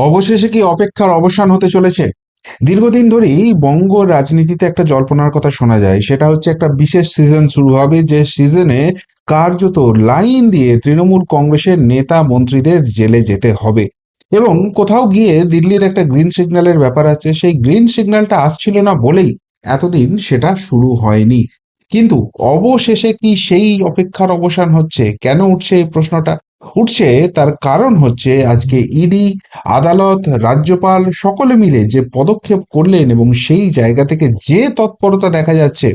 অবশেষে কি অপেক্ষার অবসান হতে চলেছে? দীর্ঘদিন ধরেই বঙ্গ রাজনীতিতে একটা জল্পনার কথা শোনা যায়। সেটা হচ্ছে একটা বিশেষ সিজন শুরু হবে, যে সিজনে কার্যত লাইন দিয়ে তৃণমূল কংগ্রেসের নেতা মন্ত্রীদের জেলে যেতে হবে। এবং কোথাও গিয়ে দিল্লির একটা গ্রিন সিগন্যালের ব্যাপার আছে, সেই গ্রিন সিগন্যালটা আসছিল না বলেই এতদিন সেটা শুরু হয়নি। কিন্তু অবশেষে কি সেই অপেক্ষার অবসান হচ্ছে? কেন উঠছে এই প্রশ্নটা? উঠছে, তার কারণ হচ্ছে আজকে ইডি আদালত, রাজ্যপাল সকলে মিলে যে পদক্ষেপ করলেন এবং সেই জায়গা থেকে যে তৎপরতা দেখা যাচ্ছে,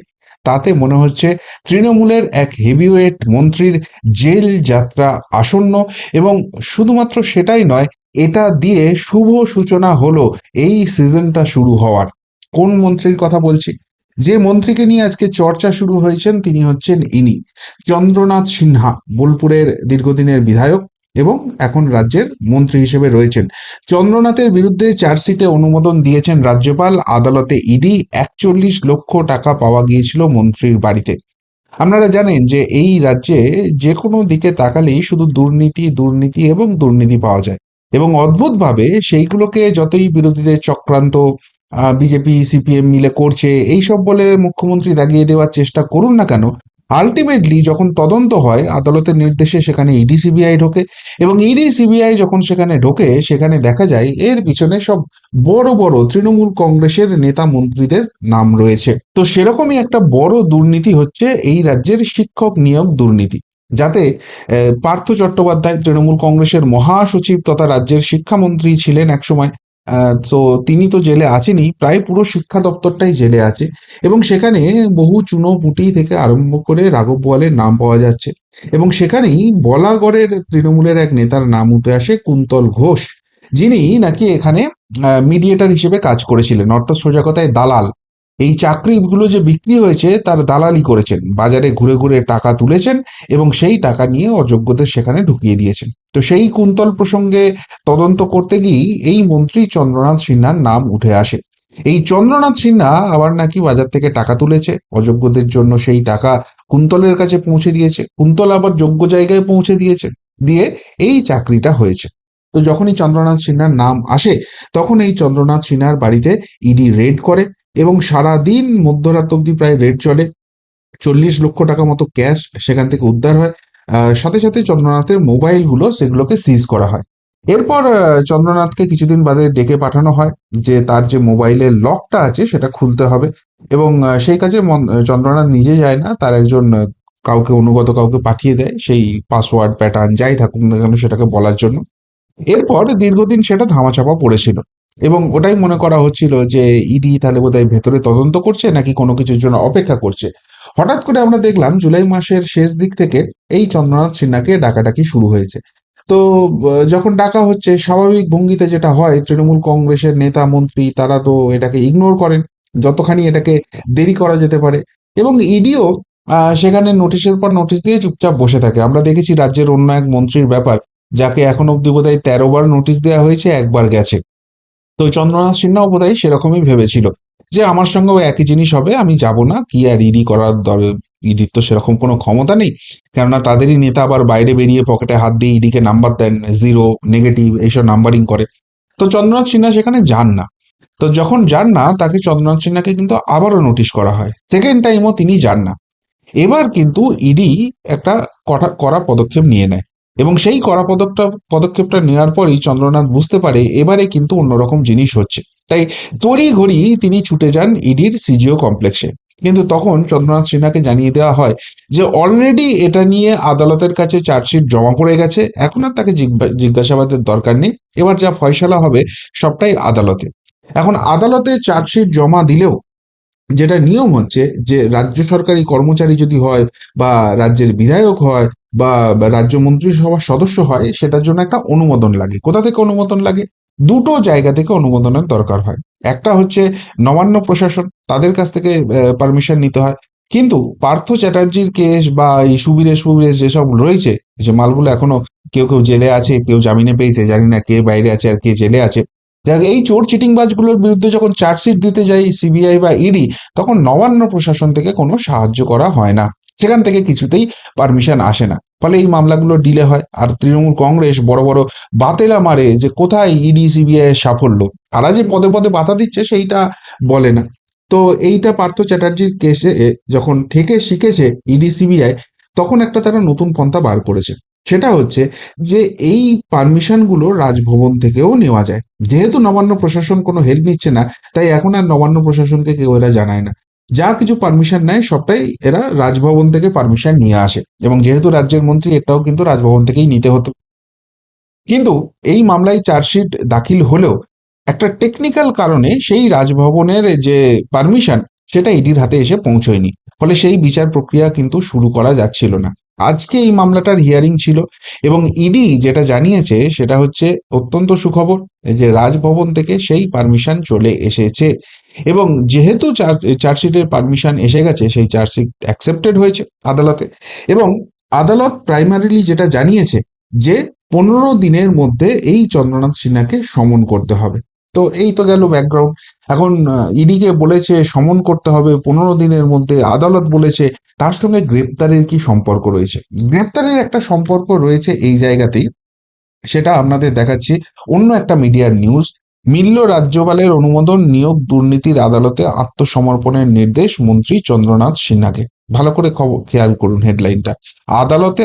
তাতে মনে হচ্ছে তৃণমূলের এক হেভিওয়েট মন্ত্রীর জেল যাত্রা আসন্ন এবং শুধুমাত্র সেটাই নয়, এটা দিয়ে শুভ সূচনা হলো এই সিজনটা শুরু হওয়ার। কোন মন্ত্রীর কথা বলছি? যে মন্ত্রীকে নিয়ে আজকে চর্চা শুরু হয়েছেন তিনি হচ্ছেন ইনি। চন্দ্রনাথ সিনহা, বোলপুরের দীর্ঘদিনের বিধায়ক এবং এখন রাজ্যের মন্ত্রী হিসেবে রয়েছেন। চন্দ্রনাথের বিরুদ্ধে চার্জশিটে অনুমোদন দিয়েছেন রাজ্যপাল, আদালতে ইডি একচল্লিশ লক্ষ টাকা পাওয়া গিয়েছিল মন্ত্রীর বাড়িতে। আপনারা জানেন যে এই রাজ্যে যে কোনো দিকে তাকালেই শুধু দুর্নীতি দুর্নীতি এবং দুর্নীতি পাওয়া যায়। এবং অদ্ভুতভাবে সেইগুলোকে যতই বিরোধীদের চক্রান্ত বিজেপি, সিপিএম মিলে করছে, এইসব বলে মুখ্যমন্ত্রী দাগিয়ে দেওয়ার চেষ্টা করুন না কেন? আলটিমেটলি যখন তদন্ত হয়, আদালতের নির্দেশে সেখানে ইডি সিবিআই ঢোকে এবং ইডি সিবিআই যখন সেখানে ঢোকে, সেখানে দেখা যায় এর পিছনে সব বড় বড় তৃণমূল কংগ্রেসের নেতা মন্ত্রীদের নাম রয়েছে। তো সেরকমই একটা বড় দুর্নীতি হচ্ছে এই রাজ্যের শিক্ষক নিয়োগ দুর্নীতি। যাতে পার্থ চট্টোপাধ্যায় তৃণমূল কংগ্রেসের মহাসচিব তথা রাজ্যের শিক্ষামন্ত্রী ছিলেন একসময় তো তিনি তো জেলে আছেনই, প্রায় পুরো শিক্ষা দপ্তরটাই জেলে আছে এবং সেখানে বহু চুনো পুটি থেকে আরম্ভ করে রাঘব বোয়ালের নাম পাওয়া যাচ্ছে এবং সেখানেই বলাগড়ের তৃণমূলের এক নেতার নাম উঠে আসে কুন্তল ঘোষ, যিনি নাকি এখানে মিডিয়েটার হিসেবে কাজ করেছিলেন অর্থাৎ সোজা কথায় দালাল। এই চাকরিগুলো যে বিক্রি হয়েছে, তার দালালি করেছেন। বাজারে ঘুরে ঘুরে টাকা তুলেছেন এবং সেই টাকা নিয়ে অযোগ্যদের সেখানে ঢুকিয়ে দিয়েছেন। তো সেই কুন্তল প্রসঙ্গে তদন্ত করতে গিয়েই এই মন্ত্রী চন্দ্রনাথ সিনহার নাম উঠে আসে। এই চন্দ্রনাথ সিনহা আবার নাকি বাজার থেকে টাকা তুলেছে, অযোগ্যদের জন্য সেই টাকা কুন্তলের কাছে পৌঁছে দিয়েছে। কুন্তল আবার যোগ্য জায়গায় পৌঁছে দিয়েছে, দিয়ে এই চাকরিটা হয়েছে। তো যখনই চন্দ্রনাথ সিনহার নাম আসে, তখন এই চন্দ্রনাথ সিনহার বাড়িতে ইডি রেড করে। এবং সারা দিন মধ্যরাত অব্দি প্রায় রেড চলে। চল্লিশ লক্ষ টাকা মতো ক্যাশ সেখান থেকে উদ্ধার হয়। সাথে সাথে চন্দ্রনাথের মোবাইলগুলো সেগুলোকে সিজ করা হয়। এরপর চন্দ্রনাথকে কিছুদিন বাদে ডেকে পাঠানো হয় যে তার যে মোবাইলের লকটা আছে সেটা খুলতে হবে এবং সেই কাজে চন্দ্রনাথ নিজে যায় না। তার একজন কাউকে অনুগত কাউকে পাঠিয়ে দেয় সেই পাসওয়ার্ড প্যাটার্ন যাই থাকুক না কেন সেটাকে বলার জন্য। এরপর দীর্ঘদিন সেটা ধামাচাপা পড়েছিল। এবং ওটাই মনে করা হচ্ছিল যে ইডি তাহলে বোধহয় ভেতরে তদন্ত করছে নাকি কোনো কিছুর জন্য অপেক্ষা করছে। হঠাৎ করে আমরা দেখলাম জুলাই মাসের শেষ দিক থেকে এই চন্দ্রনাথ সিনহাকে ডাকাডাকি শুরু হয়েছে। তো যখন ডাকা হচ্ছে, স্বাভাবিক ভঙ্গিতে যেটা হয়, তৃণমূল কংগ্রেসের নেতা, মন্ত্রী, তারা তো এটাকে ইগনোর করেন, যতখানি এটাকে দেরি করা যেতে পারে। এবং ইডিও সেখানে নোটিশের পর নোটিশ দিয়ে চুপচাপ বসে থাকে। আমরা দেখেছি রাজ্যের অন্য এক মন্ত্রীর ব্যাপার, যাকে এখন অব্দি বোধহয় তেরো বার নোটিশ দেওয়া হয়েছে, একবার গেছে। তো চন্দ্রনাথ সিনহাও বোধহয় সেরকমই ভেবেছিল যে আমার সঙ্গেও একই জিনিস হবে, আমি যাব না, কি আর ইডি করার ইডির তো সেরকম কোনো ক্ষমতা নেই। কেননা তাদেরই নেতা আবার বাইরে বেরিয়ে পকেটে হাত দিয়ে ইডিকে নাম্বার দেন জিরো নেগেটিভ এইসব নাম্বারিং করে। তো চন্দ্রনাথ সিনহা সেখানে যান না। তো যখন যান না, তাকে চন্দ্রনাথ সিনহাকে কিন্তু আবারও নোটিশ করা হয়। সেকেন্ড টাইমও তিনি যান না। এবার কিন্তু ইডি একটা কটা, কড়া পদক্ষেপ নিয়ে নেয়। এবং সেই কড়া পদকটা, পদক্ষেপটা নেওয়ার পরেই চন্দ্রনাথ বুঝতে পারে এবারে কিন্তু অন্যরকম জিনিস হচ্ছে। তাই তড়ি ঘড়ি তিনি ছুটে যান ইডির সিজিও কমপ্লেক্সে। কিন্তু তখন চন্দ্রনাথ সিনহাকে জানিয়ে দেওয়া হয় যে, অলরেডি এটা নিয়ে আদালতের কাছে চার্জশিট জমা পড়ে গেছে, এখন আর তাকে জিজ্ঞা- জিজ্ঞাসাবাদের দরকার নেই। এবার যা ফয়সালা হবে, সবটাই আদালতে। এখন আদালতে চার্জশিট জমা দিলেও যেটা নিয়ম হচ্ছে যে, রাজ্য সরকারি কর্মচারী যদি হয় বা রাজ্যের বিধায়ক হয় বা রাজ্য মন্ত্রিসভার সদস্য হয়, সেটার জন্য একটা অনুমোদন লাগে। কোথা থেকে অনুমোদন লাগে? দুটো জায়গা থেকে অনুমোদনের দরকার হয়। একটা হচ্ছে নবান্ন প্রশাসন, তাদের কাছ থেকে পারমিশন নিতে হয়। কিন্তু পার্থ চ্যাটার্জির কেস বা এই সুবিরেশ সুবিরেশ যেসব রয়েছে, যে মালগুলো এখনও কেউ কেউ জেলে আছে, কেউ জামিনে পেয়েছে, জানি না কে বাইরে আছে আর কে জেলে আছে। এই চোর চিটিংবাজগুলোর বিরুদ্ধে যখন চার্জশিট দিতে যাই সিবিআই বা ইডি তখন নবান্ন প্রশাসন থেকে কোনো সাহায্য করা হয় না। সেখান থেকে কিছুতেই পারমিশন আসে না। ফলে এই মামলাগুলো ডিলে হয়। আর তৃণমূল কংগ্রেস বড় বড় বাতেলা মারে যে কোথায় ইডি সিবিআই এর সাফল্য? তারা যে পদে পদে বাধা দিচ্ছে সেইটা বলে না। তো এইটা পার্থ চ্যাটার্জির কেসে যখন থেকে শিখেছে ইডি সিবিআই তখন একটা তারা নতুন পন্থা বার করেছে। সেটা হচ্ছে যে এই পারমিশনগুলো রাজভবন থেকেও নেওয়া যায়। যেহেতু নবান্ন প্রশাসন কোনো হেল্প নিচ্ছে না, তাই এখন আর নবান্ন প্রশাসনকে কেউ এরা জানায় না। যা কিছু পারমিশন নেয়, সবটাই এরা রাজভবন থেকে পারমিশন নিয়ে আসে। এবং যেহেতু রাজ্যের মন্ত্রী, এটাও কিন্তু রাজভবন থেকেই নিতে হতো। কিন্তু এই মামলায় চার্জশিট দাখিল হলেও একটা টেকনিক্যাল কারণে সেই রাজভবনের যে পারমিশন সেটা ইডির হাতে এসে পৌঁছয়নি। ফলে সেই বিচার প্রক্রিয়া কিন্তু শুরু করা যাচ্ছিল না। আজকে এই মামলাটার হিয়ারিং ছিল এবং ইডি যেটা জানিয়েছে সেটা হচ্ছে অত্যন্ত সুখবর যে রাজভবন থেকে সেই পারমিশন চলে এসেছে এবং যেহেতু চার্জশিটের পারমিশন এসে গেছে, সেই চার্জশিট অ্যাকসেপ্টেড হয়েছে আদালতে এবং আদালত প্রাইমারিলি যেটা জানিয়েছে যে পনেরো দিনের মধ্যে এই চন্দ্রনাথ সিনহাকে সমন করতে হবে। তো এই তো গেল ব্যাকগ্রাউন্ড এখন ইডিকে বলেছে সমন করতে হবে পনেরো দিনের মধ্যে। আদালত বলেছে তার সঙ্গে গ্রেপ্তারের কি সম্পর্ক রয়েছে? গ্রেপ্তারের একটা সম্পর্ক রয়েছে এই জায়গাতেই। সেটা আপনাদের দেখাচ্ছি। অন্য একটা মিডিয়ার নিউজ মিলল রাজ্যপালের অনুমোদন নিয়োগ দুর্নীতির আদালতে আত্মসমর্পণের নির্দেশ মন্ত্রী চন্দ্রনাথ সিনহাকে। ভালো করে খবর খেয়াল করুন হেডলাইনটা আদালতে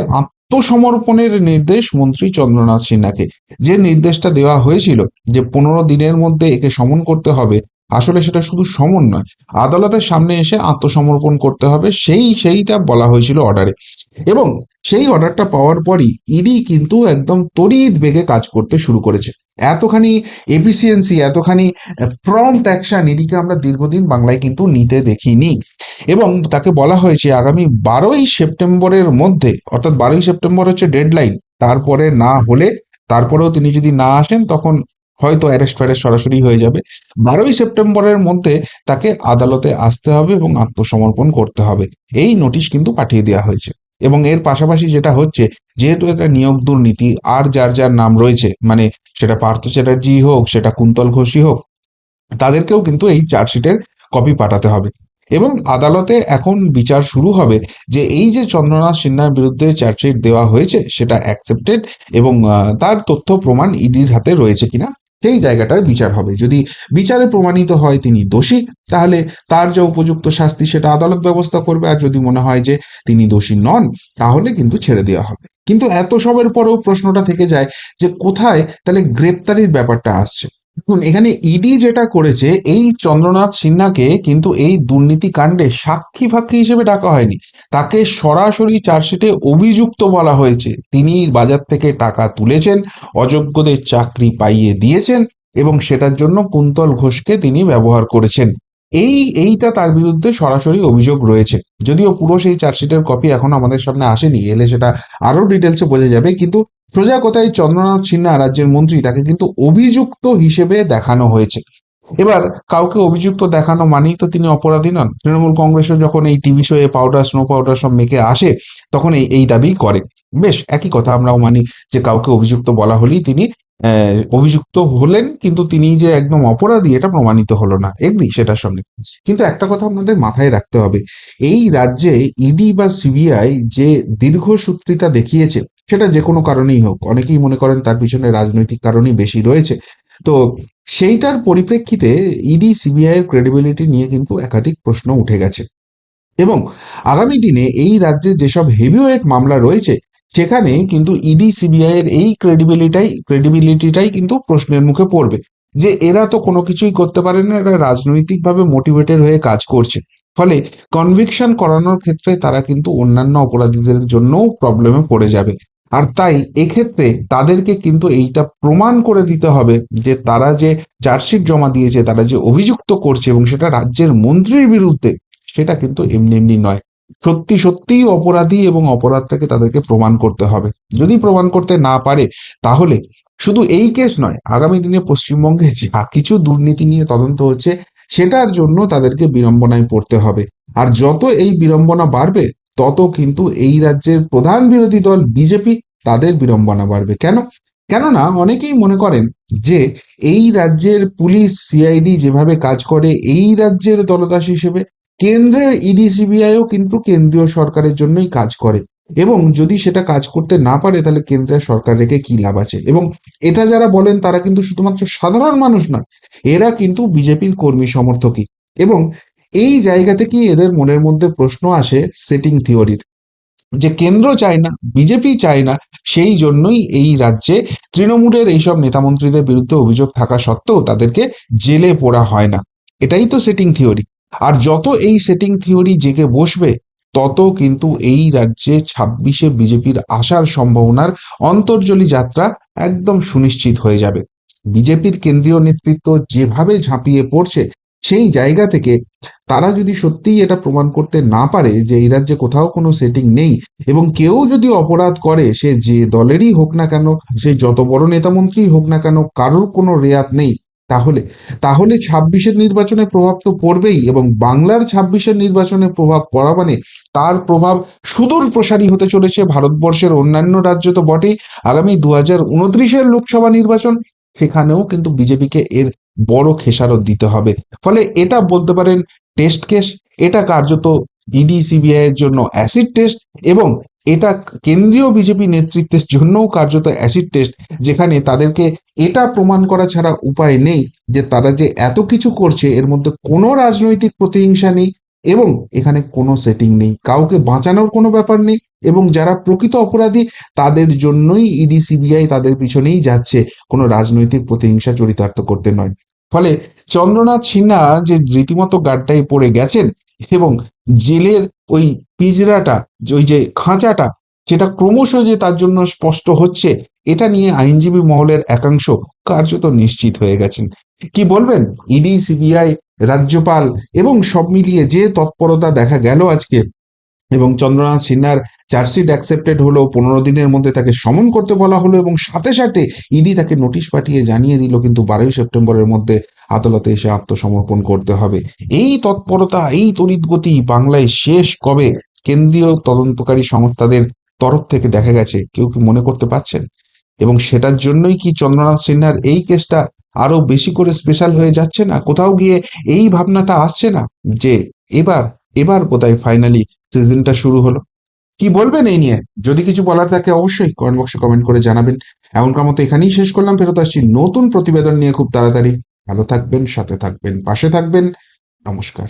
আত্মসমর্পণের নির্দেশ মন্ত্রী চন্দ্রনাথ সিনহাকে। যে নির্দেশটা দেওয়া হয়েছিল যে পনেরো দিনের মধ্যে একে সমন করতে হবে, আসলে সেটা শুধু সমন নয়, আদালতের সামনে এসে আত্মসমর্পণ করতে হবে, সেই সেইটা বলা হয়েছিল অর্ডারে। এবং সেই অর্ডারটা পাওয়ার পরই ইডি কিন্তু একদম তড়িৎ বেগে কাজ করতে শুরু করেছে। এতখানি এফিসিয়েন্সি এতখানি প্রম্পট অ্যাকশন ইডিকে আমরা দীর্ঘদিন বাংলায় কিন্তু নিতে দেখিনি। এবং তাকে বলা হয়েছে আগামী বারোই সেপ্টেম্বরের মধ্যে, অর্থাৎ বারোই সেপ্টেম্বর হচ্ছে ডেডলাইন তারপরে না হলে, তারপরেও তিনি যদি না আসেন, তখন হয়তো অ্যারেস্ট ফ্যারেস্ট সরাসরি হয়ে যাবে। বারোই সেপ্টেম্বরের মধ্যে তাকে আদালতে আসতে হবে এবং আত্মসমর্পণ করতে হবে। এই নোটিশ কিন্তু পাঠিয়ে দেওয়া হয়েছে। এবং এর পাশাপাশি যেটা হচ্ছে, যেহেতু এটা নিয়োগ দুর্নীতি, আর যার যার নাম রয়েছে মানে সেটা পার্থ চ্যাটার্জি হোক, সেটা কুন্তল ঘোষী হোক, তাদেরকেও কিন্তু এই চার্জশিটের কপি পাঠাতে হবে। এবং আদালতে এখন বিচার শুরু হবে যে এই যে চন্দ্রনাথ সিনহার বিরুদ্ধে চার্জশিট দেওয়া হয়েছে, সেটা অ্যাকসেপ্টেড এবং তার তথ্য প্রমাণ ইডির হাতে রয়েছে কিনা সেই জায়গাটার বিচার হবে। যদি বিচারে প্রমাণিত হয় তিনি দোষী, তাহলে তার যা উপযুক্ত শাস্তি সেটা আদালত ব্যবস্থা করবে। আর যদি মনে হয় যে তিনি দোষী নন, তাহলে কিন্তু ছেড়ে দেওয়া হবে। কিন্তু এত সবের পরেও প্রশ্নটা থেকে যায় যে কোথায় তাহলে গ্রেপ্তারির ব্যাপারটা আসছে। দেখুন, এখানে ইডি যেটা করেছে, এই চন্দ্রনাথ সিনহাকে কিন্তু এই দুর্নীতি কাণ্ডে সাক্ষী ফাক্ষী হিসেবে ডাকা হয়নি। তাকে সরাসরি চার্জশিটে অভিযুক্ত বলা হয়েছে। তিনি বাজার থেকে টাকা তুলেছেন, অযোগ্যদের চাকরি পাইয়ে দিয়েছেন এবং সেটার জন্য কুন্তল ঘোষকে তিনি ব্যবহার করেছেন। এই, এইটা তার বিরুদ্ধে সরাসরি অভিযোগ রয়েছে। যদিও পুরো সেই চার্জশিটের কপি এখন আমাদের সামনে আসেনি, এলে সেটা আরও ডিটেলসে বোঝা যাবে। কিন্তু সোজা কথায় চন্দ্রনাথ সিনহা রাজ্যের মন্ত্রী, তাকে কিন্তু অভিযুক্ত হিসেবে দেখানো হয়েছে। এবার কাউকে অভিযুক্ত দেখানো মানেই তো তিনি অপরাধী নন। তৃণমূল কংগ্রেসও যখন এই টিভি শোয়ে পাউডার স্নো পাউডার সব মেখে আসে, তখন এই এই দাবি করে। বেশ, একই কথা আমরাও মানি যে কাউকে অভিযুক্ত বলা হলেই তিনি অভিযুক্ত হলেন, কিন্তু তিনি যে একদম অপরাধী, এটা প্রমাণিত হলো না। এমনি সেটার সঙ্গে। কিন্তু একটা কথা আপনাদের মাথায় রাখতে হবে। এই রাজ্যে ইডি বা সিবিআই যে দীর্ঘসূত্রিতা দেখিয়েছে সেটা যে কোনো কারণেই হোক। অনেকেই মনে করেন তার পিছনে রাজনৈতিক কারণই বেশি রয়েছে। তো সেইটার পরিপ্রেক্ষিতে ইডি, সিবিআই এর ক্রেডিবিলিটি নিয়ে কিন্তু একাধিক প্রশ্ন উঠে গেছে। এবং আগামী দিনে এই রাজ্যে যেসব হেভিওয়েট মামলা রয়েছে, সেখানে কিন্তু ইডি, সিবিআই এর এই ক্রেডিবিলিটাই ক্রেডিবিলিটিটাই কিন্তু প্রশ্নের মুখে পড়বে। যে এরা তো কোনো কিছুই করতে পারে না, এরা রাজনৈতিকভাবে মোটিভেটেড হয়ে কাজ করছে। ফলে কনভিকশন করানোর ক্ষেত্রে তারা কিন্তু অন্যান্য অপরাধীদের জন্যও প্রবলেমে পড়ে যাবে। আর তাই এক্ষেত্রে তাদেরকে কিন্তু এইটা প্রমাণ করে দিতে হবে যে তারা যে চার্জশিট জমা দিয়েছে, তারা যে অভিযুক্ত করছে এবং সেটা রাজ্যের মন্ত্রীর বিরুদ্ধে, সেটা কিন্তু এমনি এমনি নয়। সত্যি সত্যিই অপরাধী এবং অপরাধটাকে তাদেরকে প্রমাণ করতে হবে। যদি প্রমাণ করতে না পারে, তাহলে শুধু এই কেস নয়, আগামী দিনে পশ্চিমবঙ্গে যা কিছু দুর্নীতি নিয়ে তদন্ত হচ্ছে, সেটার জন্য তাদেরকে বিড়ম্বনায় পড়তে হবে। আর যত এই বিড়ম্বনা বাড়বে তত কিন্তু এই রাজ্যের প্রধান বিরোধী দল বিজেপি তাদের বিড়ম্বনা বাড়বে। কেন? কেননা অনেকেই মনে করেন যে এই রাজ্যের পুলিশ সিআইডি যেভাবে কাজ করে, এই রাজ্যের দলদাস হিসেবে কেন্দ্রের ইডি সিবিআইও কিন্তু কেন্দ্রীয় সরকারের জন্যই কাজ করে। এবং যদি সেটা কাজ করতে না পারে, তাহলে কেন্দ্রের সরকার রেখে কি লাভ আছে? এবং এটা যারা বলেন, তারা কিন্তু শুধুমাত্র সাধারণ মানুষ নয়, এরা কিন্তু বিজেপির কর্মী সমর্থকই। এবং এই জায়গা থেকেই এদের মনের মধ্যে প্রশ্ন আসে সেটিং থিওরির? যে কেন্দ্র চায় না, বিজেপি চায় না, সেই জন্যই এই রাজ্যে তৃণমূলের এইসব নেতামন্ত্রীদের বিরুদ্ধে অভিযোগ থাকা সত্ত্বেও তাদেরকে জেলে পোড়া হয় না। এটাই তো সেটিং থিওরি। আর যত এই সেটিং থিওরি জেগে বসবে, তত কিন্তু এই রাজ্যে ছাব্বিশে বিজেপির আসার সম্ভাবনার অন্তর্জলি যাত্রা একদম সুনিশ্চিত হয়ে যাবে। বিজেপির কেন্দ্রীয় নেতৃত্ব যেভাবে ঝাঁপিয়ে পড়ছে সেই জায়গা থেকে তারা যদি সত্যিই এটা প্রমাণ করতে না পারে যে এই রাজ্যে কোথাও কোনো সেটিং নেই এবং কেউ যদি অপরাধ করে, সে যে দলেরই হোক না কেন, সে যত বড় নেতামন্ত্রী হোক না কেন, কারোর কোনো রেয়াত নেই। তাহলে তাহলে ছাব্বিশের নির্বাচনে প্রভাব তো পড়বেই এবং বাংলার ছাব্বিশের নির্বাচনে প্রভাব পড়া মানে তার প্রভাব সুদূর প্রসারী হতে চলেছে। ভারতবর্ষের অন্যান্য রাজ্য তো বটেই। আগামী দু হাজার উনত্রিশের লোকসভা নির্বাচন, সেখানেও কিন্তু বিজেপিকে এর বড় খেসারত দিতে হবে। ফলে এটা বলতে পারেন টেস্ট কেস এটা কার্যত ইডি সিবিআই এর জন্য অ্যাসিড টেস্ট এবং এটা কেন্দ্রীয় বিজেপি নেতৃত্বের জন্যও কার্যত অ্যাসিড টেস্ট যেখানে তাদেরকে এটা প্রমাণ করা ছাড়া উপায় নেই যে তারা যে এত কিছু করছে, এর মধ্যে কোনো রাজনৈতিক প্রতিহিংসা নেই এবং এখানে কোনো সেটিং নেই। কাউকে বাঁচানোর কোনো ব্যাপার নেই এবং যারা প্রকৃত অপরাধী, তাদের জন্যই ইডি সিবিআই তাদের পিছনেই যাচ্ছে। কোনো রাজনৈতিক প্রতিহিংসা চরিতার্থ করতে নয়। ফলে চন্দ্রনাথ সিনহা যে রীতিমতো গাড্ডায় পড়ে গেছেন এবং জেলের ওই পিজরাটা, ওই যে খাঁচাটা যেটা ক্রমশ যে তার জন্য স্পষ্ট হচ্ছে, এটা নিয়ে আইনজীবী মহলের একাংশ কার্যত নিশ্চিত হয়ে গেছেন। কি বলবেন? ইডি সিবিআই রাজ্যপাল এবং সব মিলিয়ে যে তৎপরতা দেখা গেল আজকে, এবং চন্দ্রনাথ সিনহার চার্জশিট অ্যাকসেপ্টেড হলো, পনেরো দিনের মধ্যে তাকে সমন করতে বলা হলো এবং সাথে সাথে ইডি তাকে নোটিশ পাঠিয়ে জানিয়ে দিল কিন্তু বারোই সেপ্টেম্বরের মধ্যে আদালতে এসে আত্মসমর্পণ করতে হবে। এই তৎপরতা, এই তড়িৎ গতি বাংলায় শেষ কবে? কেন্দ্রীয় তদন্তকারী সংস্থাদের তরফ থেকে দেখা গেছে, কেউ কি মনে করতে পারছেন? এবং সেটার জন্যই কি চন্দ্রনাথ সিনহার এই কেসটা আরও বেশি করে স্পেশাল হয়ে যাচ্ছে না? কোথাও গিয়ে এই ভাবনাটা আসছে না যে এবার এবার কোথায় ফাইনালি সিজনটা শুরু হলো? কি বলবেন এই নিয়ে? যদি কিছু বলার থাকে অবশ্যই কমেন্ট বক্সে কমেন্ট করে জানাবেন। এমনকার মতো এখানেই শেষ করলাম। ফেরত আসছি নতুন প্রতিবেদন নিয়ে খুব তাড়াতাড়ি। ভালো থাকবেন, সাথে থাকবেন, পাশে থাকবেন। নমস্কার।